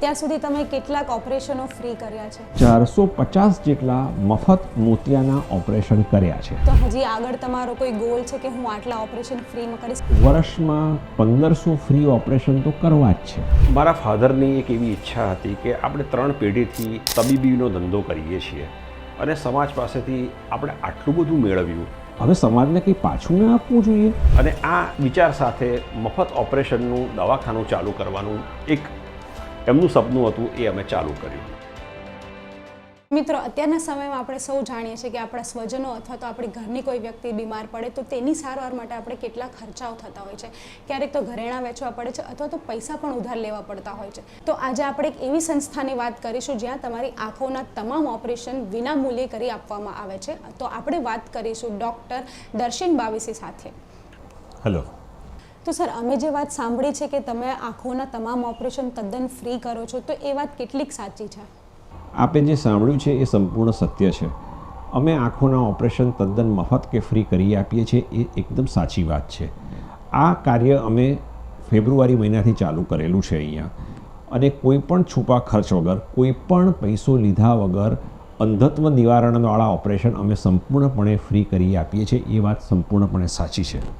અત્યાર સુધી તમે કેટલાક ઓપરેશનો ફ્રી કર્યા છે? ચારસો પચાસ જેટલા મફત મોતિયાના ઓપરેશન કર્યા છે. તો હજી આગળ તમારો કોઈ ગોલ છે કે હું આટલા ઓપરેશન ફ્રીમાં કરીશ? વર્ષમાં પંદરસો ફ્રી ઓપરેશન તો કરવા જ છે. મારા ફાધરની એક એવી ઈચ્છા હતી કે આપણે ત્રણ પેઢીથી તબીબીનો ધંધો કરીએ છીએ અને સમાજ પાસેથી આપણે આટલું બધું મેળવ્યું. હવે સમાજને કંઈ પાછું ના આપવું જોઈએ? અને આ વિચાર સાથે મફત ઓપરેશનનું દવાખાનું ચાલુ કરવાનું એક એમનું સપનું હતું એ અમે ચાલુ કર્યું. મિત્રો અત્યારના સમયમાં આપણે સૌ જાણીએ છીએ કે આપણા સ્વજનો અથવા તો આપણી ઘરની કોઈ વ્યક્તિ બીમાર પડે તો તેની સારવાર માટે આપણે કેટલા ખર્ચાઓ થતા હોય છે. ક્યારેક તો ઘરેણાં વેચવા પડે છે અથવા તો પૈસા પણ ઉધાર લેવા પડતા હોય છે. તો આજે આપણે એક એવી સંસ્થાની વાત કરીશું જ્યાં તમારી આંખોના તમામ ઓપરેશન વિના મૂલ્યે કરી આપવામાં આવે છે. તો આપણે વાત કરીશું ડૉક્ટર દર્શિન બાવીસી સાથે. હેલો તો સર, અમે જે વાત સાંભળી છે કે તમે આંખોના તમામ ઓપરેશન તદ્દન ફ્રી કરો છો, તો એ વાત કેટલીક સાચી છે? આપે જે સાંભળ્યું છે એ સંપૂર્ણ સત્ય છે. અમે આંખોના ઓપરેશન તદ્દન મફત કે ફ્રી કરી આપીએ છીએ એ એકદમ સાચી વાત છે. આ કાર્ય અમે ફેબ્રુઆરી મહિનાથી ચાલુ કરેલું છે અહીંયા. અને કોઈ પણ છુપા ખર્ચ વગર, કોઈ પણ પૈસો લીધા વગર અંધત્વ નિવારણવાળા ઓપરેશન અમે સંપૂર્ણપણે ફ્રી કરી આપીએ છીએ, એ વાત સંપૂર્ણપણે સાચી છે.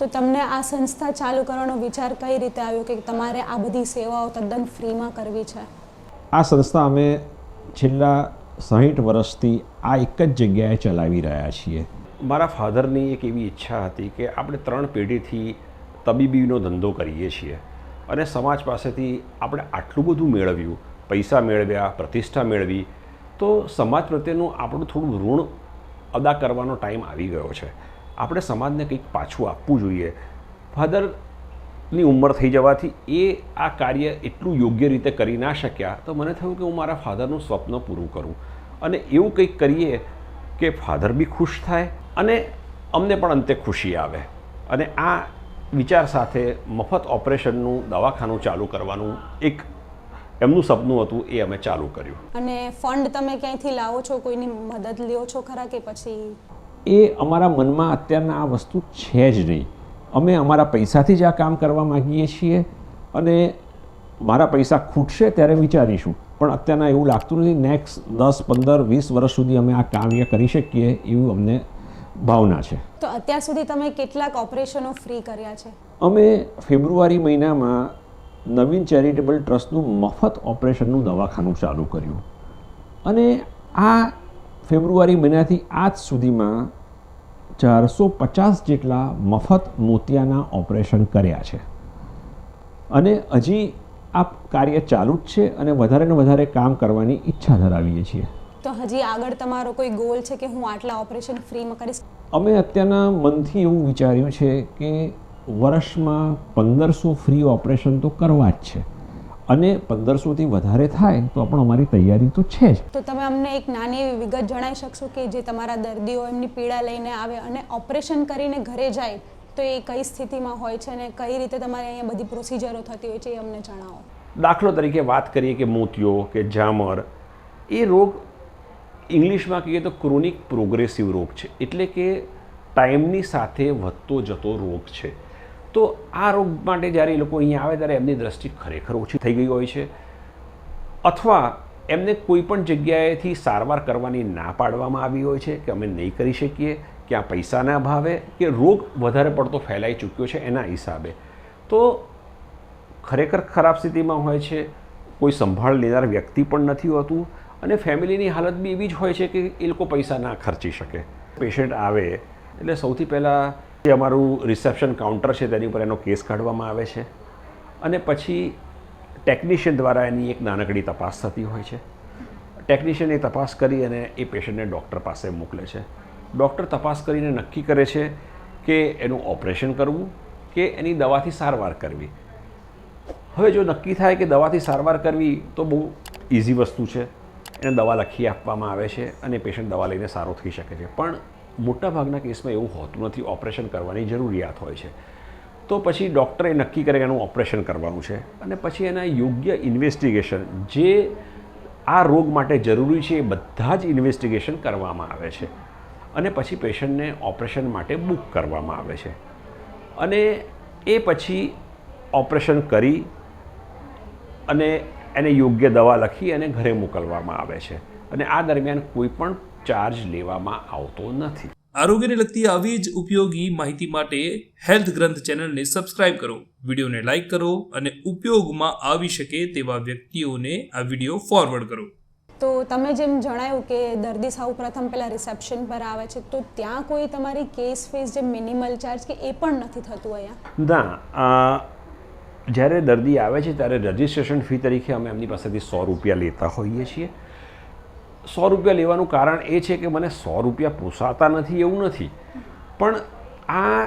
તો તમને આ સંસ્થા ચાલુ કરવાનો વિચાર કઈ રીતે આવ્યો કે તમારે આ બધી સેવાઓ તદ્દન ફ્રીમાં કરવી છે? આ સંસ્થા અમે છેલ્લા સાહીઠ વર્ષથી આ એક જ જગ્યાએ ચલાવી રહ્યા છીએ. મારા ફાધરની એક એવી ઈચ્છા હતી કે આપણે ત્રણ પેઢીથી તબીબીનો ધંધો કરીએ છીએ અને સમાજ પાસેથી આપણે આટલું બધું મેળવ્યું પૈસા મેળવ્યા પ્રતિષ્ઠા મેળવી તો સમાજ પ્રત્યેનું આપણું થોડું ઋણ અદા કરવાનો ટાઈમ આવી ગયો છે. આપણે સમાજને કંઈક પાછું આપવું જોઈએ. ફાધરની ઉંમર થઈ જવાથી એ આ કાર્ય એટલું યોગ્ય રીતે કરી ના શક્યા તો મને થયું કે હું મારા ફાધરનું સ્વપ્ન પૂરું કરું. અને એવું કંઈક કરીએ કે ફાધર બી ખુશ થાય અને અમને પણ અંતે ખુશી આવે. અને આ વિચાર સાથે મફત ઓપરેશનનું દવાખાનું ચાલુ કરવાનું એક એમનું સપનું હતું, એ અમે ચાલુ કર્યું. અને ફંડ તમે ક્યાંયથી લાવો છો? કોઈની મદદ લ્યો છો ખરા કે પછી એ અમારા મનમાં અત્યારના આ વસ્તુ છે જ નહીં. અમે અમારા પૈસાથી જ આ કામ કરવા માગીએ છીએ અને મારા પૈસા ખૂટશે ત્યારે વિચારીશું. પણ અત્યારના એવું લાગતું નથી નેક્સ્ટ દસ પંદર વીસ વર્ષ સુધી અમે આ કાર્ય કરી શકીએ એવું અમને ભાવના છે. તો અત્યાર સુધી તમે કેટલાક ઓપરેશનો ફ્રી કર્યા છે? અમે ફેબ્રુઆરી મહિનામાં નવીન ચેરિટેબલ ટ્રસ્ટનું મફત ઓપરેશનનું દવાખાનું ચાલુ કર્યું. અને આ ફેબ્રુઆરી મહિનાથી આજ સુધીમાં ચારસો પચાસ જેટલા મફત મોતિયાના ઓપરેશન કર્યા છે. અને હજી આ કાર્ય ચાલુ જ છે અને વધારે ને વધારે કામ કરવાની ઈચ્છા ધરાવીએ છીએ. તો હજી આગળ તમારો કોઈ ગોલ છે કે હું આટલા ઓપરેશન ફ્રીમાં કરીશ? અમે અત્યારના મનથી એવું વિચાર્યું છે કે વર્ષમાં પંદરસો ફ્રી ઓપરેશન તો કરવા જ છે. અને પંદરસોથી વધારે થાય તો પણ અમારી તૈયારી તો છે જ. તો તમે અમને એક નાની એવી વિગત જણાવી શકશો કે જે તમારા દર્દીઓ એમની પીડા લઈને આવે અને ઓપરેશન કરીને ઘરે જાય તો એ કઈ સ્થિતિમાં હોય છે અને કઈ રીતે તમારે અહીંયા બધી પ્રોસિજરો થતી હોય છે એ અમને જણાવો. દાખલો તરીકે વાત કરીએ કે મોતિયો કે જામર એ રોગ ઇંગ્લિશમાં કહીએ તો ક્રોનિક પ્રોગ્રેસિવ રોગ છે. એટલે કે ટાઈમની સાથે વધતો જતો રોગ છે. તો આ રોગ માટે જ્યારે એ લોકો અહીંયા આવે ત્યારે એમની દ્રષ્ટિ ખરેખર ઓછી થઈ ગઈ હોય છે. અથવા એમને કોઈ પણ જગ્યાએથી સારવાર કરવાની ના પાડવામાં આવી હોય છે કે અમે નહીં કરી શકીએ ક્યાં પૈસાના અભાવે કે રોગ વધારે પડતો ફેલાઈ ચૂક્યો છે એના હિસાબે. તો ખરેખર ખરાબ સ્થિતિમાં હોય છે, કોઈ સંભાળ લેનાર વ્યક્તિ પણ નથી હોતું અને ફેમિલીની હાલત બી એવી જ હોય છે કે એ લોકો પૈસા ના ખર્ચી શકે. પેશન્ટ આવે એટલે સૌથી પહેલાં જે અમારું રિસેપ્શન કાઉન્ટર છે, તેની ઉપર એનો કેસ કાઢવામાં આવે છે. અને પછી ટેકનિશિયન દ્વારા એની એક નાનકડી તપાસ થતી હોય છે. ટેકનિશિયન એ તપાસ કરી અને એ પેશન્ટને ડૉક્ટર પાસે મોકલે છે. ડૉક્ટર તપાસ કરીને નક્કી કરે છે કે એનું ઓપરેશન કરવું કે એની દવાથી સારવાર કરવી. હવે જો નક્કી થાય કે દવાથી સારવાર કરવી તો બહુ ઇઝી વસ્તુ છે. એને દવા લખી આપવામાં આવે છે અને પેશન્ટ દવા લઈને સારો થઈ શકે છે. પણ મોટાભાગના કેસમાં એવું હોતું નથી, ઓપરેશન કરવાની જરૂરિયાત હોય છે. તો પછી ડૉક્ટરે નક્કી કરે એનું ઓપરેશન કરવાનું છે અને પછી એના યોગ્ય ઇન્વેસ્ટિગેશન, જે આ રોગ માટે જરૂરી છે એ બધા જ ઇન્વેસ્ટિગેશન કરવામાં આવે છે. અને પછી પેશન્ટને ઓપરેશન માટે બુક કરવામાં આવે છે. અને એ પછી ઓપરેશન કરી અને એને યોગ્ય દવા લખી અને ઘરે મોકલવામાં આવે છે. અને આ દરમિયાન કોઈ પણ ચાર્જ લેવામાં આવતો નથી. આરોગ્યને લગતી આવી જ ઉપયોગી માહિતી માટે હેલ્થ ગ્રંથ ચેનલને સબસ્ક્રાઇબ કરો. વિડીયોને લાઇક કરો અને ઉપયોગમાં આવી શકે તેવા વ્યક્તિઓને આ વીડિયો ફોરવર્ડ કરો. તો તમે જેમ જણાવ્યું કે દર્દી સૌ પ્રથમ પહેલાં રિસેપ્શન પર આવે છે તો ત્યાં કોઈ તમારી કેસ ફીસ જે મિનિમલ ચાર્જ કે એ પણ નથી થતું અહીંયા? ના જ્યારે દર્દી આવે છે ત્યારે રજિસ્ટ્રેશન ફી તરીકે અમે એમની પાસેથી સો રૂપિયા લેતા હોઈએ છીએ. સો રૂપિયા લેવાનું કારણ એ છે કે મને સો રૂપિયા પોસાતા નથી એવું નથી. પણ આ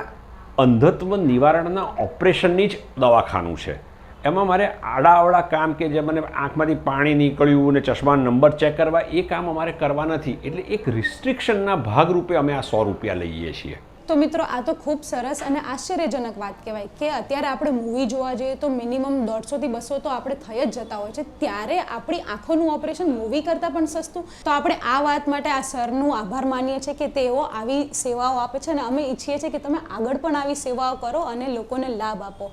અંધત્વ નિવારણના ઓપરેશનની જ દવાખાનું છે. એમાં મારે આડાઅવળા કામ કે જે મને આંખમાંથી પાણી નીકળ્યું ને ચશ્મા નંબર ચેક કરવા, એ કામ અમારે કરવા નથી. એટલે એક રિસ્ટ્રિક્શનના ભાગરૂપે અમે આ સો રૂપિયા લઈએ છીએ. તો મિત્રો, આ તો ખૂબ સરસ અને આશ્ચર્યજનક વાત કહેવાય કે અત્યારે આપણે મૂવી જોવા જઈએ તો મિનિમમ દોઢસોથી બસો તો આપણે થઈ જ જતા હોય છે. ત્યારે આપણી આંખોનું ઓપરેશન મૂવી કરતાં પણ સસ્તું. તો આપણે આ વાત માટે આ સરનું આભાર માનીએ છીએ કે તેઓ આવી સેવાઓ આપે છે અને અમે ઈચ્છીએ છીએ કે તમે આગળ પણ આવી સેવાઓ કરો અને લોકોને લાભ આપો.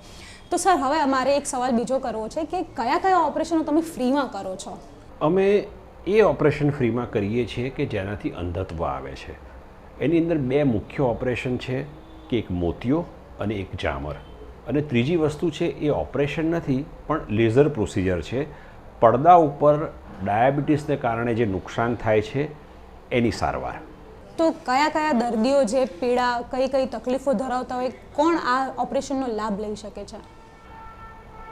તો સર, હવે અમારે એક સવાલ બીજો કરવો છે કે કયા કયા ઓપરેશનો તમે ફ્રીમાં કરો છો? અમે એ ઓપરેશન ફ્રીમાં કરીએ છીએ કે જેનાથી અંધત્વ આવે છે. એની અંદર બે મુખ્ય ઓપરેશન છે કે એક મોતિયો અને એક જામર. અને ત્રીજી વસ્તુ છે એ ઓપરેશન નથી પણ લેઝર પ્રોસિજર છે. પડદા ઉપર ડાયાબિટીસને કારણે જે નુકસાન થાય છે એની સારવાર. તો કયા કયા દર્દીઓ જે પીડા કઈ કઈ તકલીફો ધરાવતા હોય કોણ આ ઓપરેશનનો લાભ લઈ શકે છે?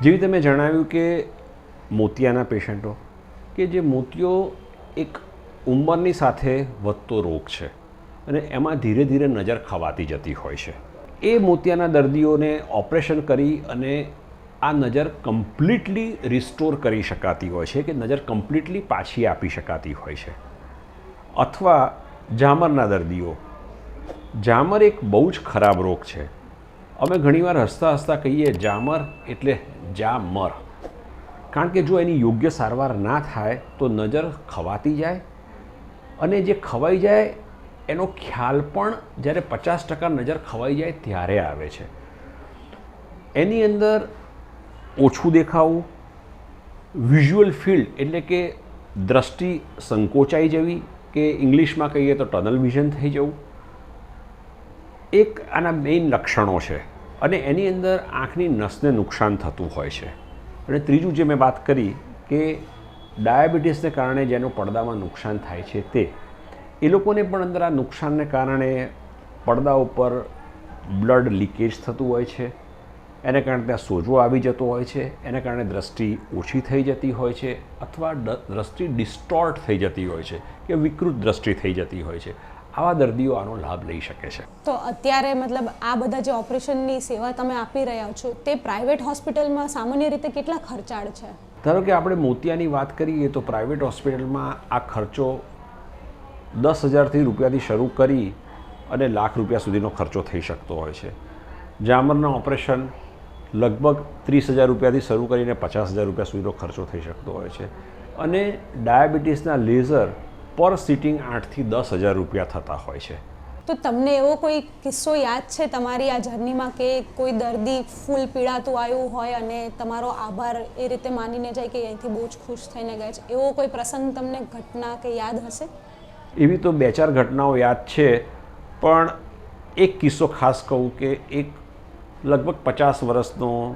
જેવી તમે જણાવ્યું કે મોતિયાના પેશન્ટો કે જે મોતિયો એક ઉંમરની સાથે વધતો રોગ છે. અને એમાં ધીરે ધીરે નજર ખવાતી જતી હોય છે. એ મોતિયાના દર્દીઓને ઓપરેશન કરી અને આ નજર કમ્પ્લીટલી રિસ્ટોર કરી શકાતી હોય છે કે નજર કમ્પ્લીટલી પાછી આપી શકાતી હોય છે. અથવા જામરના દર્દીઓ, જામર એક બહુ જ ખરાબ રોગ છે. અમે ઘણીવાર હસતા હસતા કહીએ જામર એટલે જામર. કારણ કે જો એની યોગ્ય સારવાર ના થાય તો નજર ખવાતી જાય અને જે ખવાઈ જાય એનો ખ્યાલ પણ જ્યારે પચાસ ટકા નજર ખવાઈ જાય ત્યારે આવે છે. એની અંદર ઓછું દેખાવું વિઝ્યુઅલ ફિલ્ડ એટલે કે દ્રષ્ટિ સંકોચાઈ જવી, કે ઇંગ્લિશમાં કહીએ તો ટનલ વિઝન થઈ જવું, એક આના મેઇન લક્ષણો છે. અને એની અંદર આંખની નસને નુકસાન થતું હોય છે. અને ત્રીજું જે મેં વાત કરી કે ડાયાબિટીસને કારણે જેનું પડદામાં નુકસાન થાય છે તે એ લોકોને પણ અંદર આ નુકસાનને કારણે પડદા ઉપર બ્લડ લીકેજ થતું હોય છે. એને કારણે ત્યાં સોજો આવી જતો હોય છે. એને કારણે દ્રષ્ટિ ઓછી થઈ જતી હોય છે અથવા દ્રષ્ટિ ડિસ્ટોર્ટ થઈ જતી હોય છે કે વિકૃત દ્રષ્ટિ થઈ જતી હોય છે. આવા દર્દીઓ આનો લાભ લઈ શકે છે. તો અત્યારે મતલબ આ બધા જે ઓપરેશનની સેવા તમે આપી રહ્યા છો તે પ્રાઇવેટ હોસ્પિટલમાં સામાન્ય રીતે કેટલા ખર્ચાળ છે? ધારો કે આપણે મોતિયાની વાત કરીએ તો પ્રાઇવેટ હોસ્પિટલમાં આ ખર્ચો દસ હજારથી રૂપિયાથી શરૂ કરી અને લાખ રૂપિયા સુધીનો ખર્ચો થઈ શકતો હોય છે. જામરના ઓપરેશન લગભગ ત્રીસ હજાર રૂપિયાથી શરૂ કરીને પચાસ હજાર રૂપિયા સુધીનો ખર્ચો થઈ શકતો હોય છે. અને ડાયાબિટીસના લેઝર પર સિટિંગ આઠથી દસ હજાર રૂપિયા થતા હોય છે. તો તમને એવો કોઈ કિસ્સો યાદ છે તમારી આ જર્નીમાં કે કોઈ દર્દી ફૂલ પીડાતું આવ્યું હોય અને તમારો આભાર એ રીતે માનીને જાય કે અહીંથી બહુ જ ખુશ થઈને ગયા છે? એવો કોઈ પ્રસંગ તમને ઘટના કે યાદ હશે? એવી તો બે ચાર ઘટનાઓ યાદ છે, પણ એક કિસ્સો ખાસ કહું કે એક લગભગ પચાસ વર્ષનો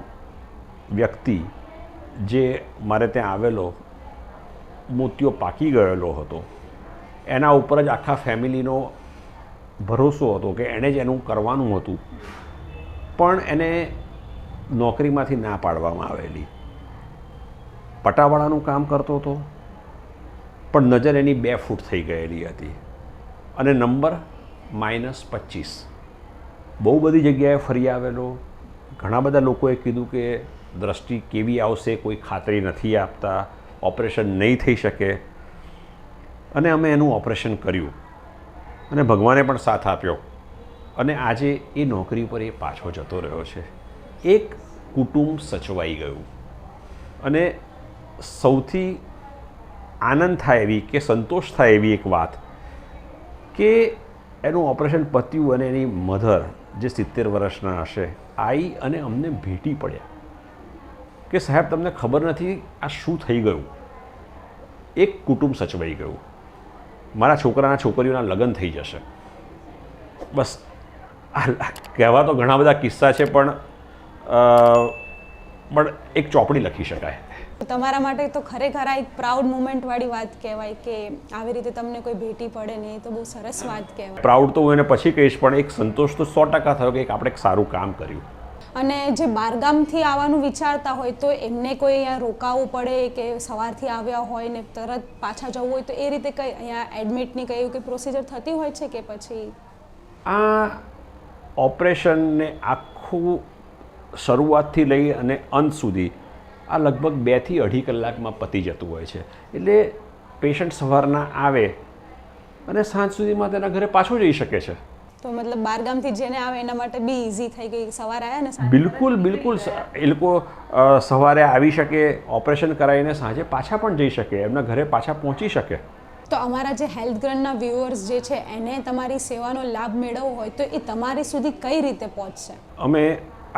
વ્યક્તિ જે મારે ત્યાં આવેલો મોતિયો પાકી ગયેલો હતો. એના ઉપર જ આખા ફેમિલીનો ભરોસો હતો કે એણે જ એનું કરવાનું હતું. પણ એને નોકરીમાંથી ના પાડવામાં આવેલી. પટાવાળાનું કામ કરતો હતો. પણ નજર એની બે ફૂટ થઈ ગયેલી હતી. અને નંબર માઇનસ પચીસ. બહુ બધી જગ્યાએ ફરી આવેલો. ઘણા બધા લોકોએ કીધું કે દ્રષ્ટિ કેવી આવશે, કોઈ ખાતરી નથી આપતા, ઓપરેશન નહીં થઈ શકે. અને અમે એનું ઓપરેશન કર્યું. અને ભગવાને પણ સાથ આપ્યો. અને આજે એ નોકરી પર એ પાછો જતો રહ્યો છે. એક કુટુંબ સચવાઈ ગયું. અને સૌથી આનંદ થાય એવી કે સંતોષ થાય એવી એક વાત કે એનું ઓપરેશન પત્યું અને એની મધર જે સિત્તેર વર્ષના હશે આવી અને અમને ભેટી પડ્યા. કે સાહેબ, તમને ખબર નથી આ શું થઈ ગયું? એક કુટુંબ સચવાઈ ગયું. મારા છોકરાના છોકરીઓના લગ્ન થઈ જશે. બસ, આ કહેવા તો ઘણા બધા કિસ્સા છે, પણ પણ એક ચોપડી લખી શકાય. તમારા માટે તો ખરેખર આ એક પ્રાઉડ મુમેન્ટ વાળી વાત કહેવાય કે આવી રીતે તમને કોઈ ભેટી પડે ને એ તો બહુ સરસ વાત કહેવાય. પ્રાઉડ તો હું એને પછી કહીશ પણ એક સંતોષ તો સો ટકા થયો કે આપણે એક સારું કામ કર્યું. અને જે બારગામથી આવવાનું વિચારતા હોય તો એમને કોઈ અહીંયા રોકાવું પડે કે સવારથી આવ્યા હોય ને તરત પાછા જવું હોય તો એ રીતે કંઈ અહીંયા એડમિટની કંઈ એવું કંઈ પ્રોસિજર થતી હોય છે કે પછી? આ ઓપરેશનને આખું શરૂઆતથી લઈ અને અંત સુધી આ લગભગ બેથી અઢી કલાકમાં પતી જતું હોય છે. એટલે પેશન્ટ સવારના આવે અને સાંજ સુધીમાં તેના ઘરે પાછો જઈ શકે છે. તો મતલબ બારગામથી જેને આવે એના માટે બી ઇઝી થઈ ગઈ સવારે આવ્યા ને બિલકુલ બિલકુલ. એ લોકો સવારે આવી શકે ઓપરેશન કરાવીને સાંજે પાછા પણ જઈ શકે એમના ઘરે પાછા પહોંચી શકે. તો અમારા જે હેલ્થ ગ્રંથના વ્યુઅર્સ જે છે એને તમારી સેવાનો લાભ મેળવવો હોય તો એ તમારી સુધી કઈ રીતે પહોંચશે? અમે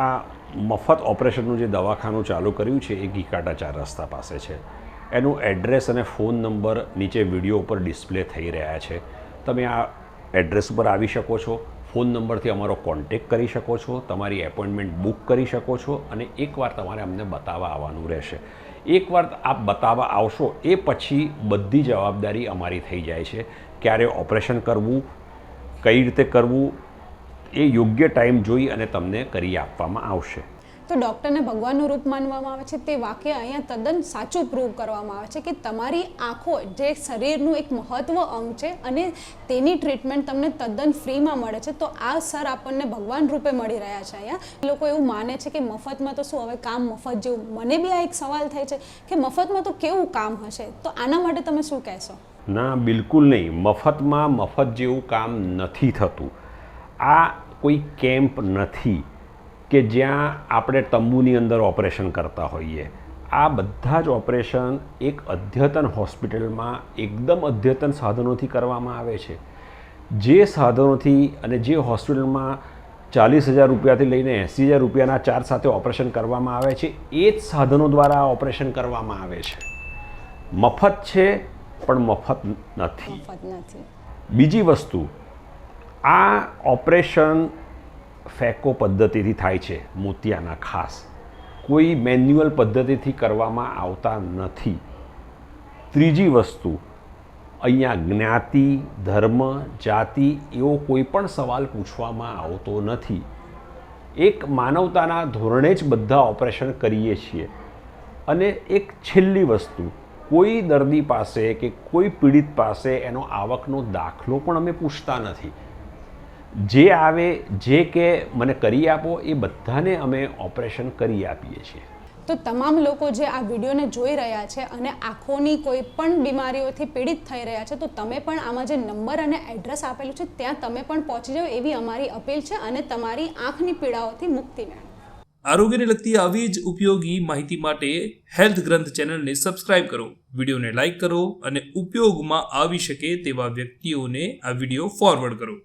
આ મફત ઓપરેશનનું જે દવાખાનું ચાલુ કર્યું છે, એ ગીકાટા ચાર રસ્તા પાસે છે. એનું એડ્રેસ અને ફોન નંબર નીચે વીડિયો ઉપર ડિસ્પ્લે થઈ રહ્યા છે. તમે આ એડ્રેસ ઉપર આવી શકો છો. ફોન નંબરથી અમારો કોન્ટેક કરી શકો છો. તમારી એપોઇન્ટમેન્ટ બુક કરી શકો છો અને એકવાર તમારે અમને બતાવવા આવવાનું રહેશે. એકવાર આપ બતાવવા આવશો, એ પછી બધી જવાબદારી અમારી થઈ જાય છે. ક્યારે ઓપરેશન કરવું, કઈ રીતે કરવું એ યોગ્ય ટાઈમ જોઈ અને તમને કરી આપવામાં આવશે. તો ડૉક્ટરને ભગવાનનું રૂપ માનવામાં આવે છે તે વાક્ય અહીંયા તદ્દન સાચું પ્રૂવ કરવામાં આવે છે કે તમારી આંખો જે શરીરનું એક મહત્વ અંગ છે અને તેની ટ્રીટમેન્ટ તમને તદ્દન ફ્રીમાં મળે છે તો આ સર આપણને ભગવાન રૂપે મળી રહ્યા છે અહીંયા. લોકો એવું માને છે કે મફતમાં તો શું હવે કામ મફત જેવું? મને બી આ એક સવાલ થાય છે કે મફતમાં તો કેવું કામ હશે? તો આના માટે તમે શું કહેશો? ના બિલકુલ નહીં. મફતમાં મફત જેવું કામ નથી થતું. આ કોઈ કેમ્પ નથી કે જ્યાં આપણે તંબુની અંદર ઓપરેશન કરતા હોઈએ. આ બધા જ ઓપરેશન એક અદ્યતન હોસ્પિટલમાં એકદમ અદ્યતન સાધનોથી કરવામાં આવે છે. જે સાધનોથી અને જે હોસ્પિટલમાં ચાલીસ હજાર રૂપિયાથી લઈને એંસી હજાર રૂપિયાના ચાર્જ સાથે ઓપરેશન કરવામાં આવે છે એ જ સાધનો દ્વારા આ ઓપરેશન કરવામાં આવે છે. મફત છે પણ મફત નથી. મફત નથી. બીજી વસ્તુ આ ઓપરેશન ફેકો પદ્ધતિથી થાય છે, મોતિયાના ખાસ. કોઈ મેન્યુઅલ પદ્ધતિથી કરવામાં આવતા નથી. ત્રીજી વસ્તુ, અહીંયા જ્ઞાતિ, ધર્મ, જાતિ એવો કોઈ પણ સવાલ પૂછવામાં આવતો નથી. એક માનવતાના ધોરણે જ બધા ઓપરેશન કરીએ છીએ. અને એક છેલ્લી વસ્તુ, કોઈ દર્દી પાસે કે કોઈ પીડિત પાસે એનો આવકનો દાખલો પણ અમે પૂછતા નથી. જે આવે જે કે મને કરી આપો એ બધાને અમે ઓપરેશન કરી આપીએ છીએ. તો તમામ લોકો જે આ વિડીયોને જોઈ રહ્યા છે અને આંખોની કોઈ પણ બીમારીઓથી પીડિત થઈ રહ્યા છે તો તમે પણ આમાં જે નંબર અને એડ્રેસ આપેલું છે ત્યાં તમે પણ પહોંચી જાઓ એવી અમારી અપીલ છે અને તમારી આંખની પીડાઓથી મુક્તિ મેળવો. આરોગ્યને લગતી આવી જ ઉપયોગી માહિતી માટે હેલ્થ ગ્રંથ ચેનલને સબસ્ક્રાઇબ કરો વિડીયોને લાઇક કરો અને ઉપયોગમાં આવી શકે તેવા વ્યક્તિઓને આ વીડિયો ફોરવર્ડ કરો.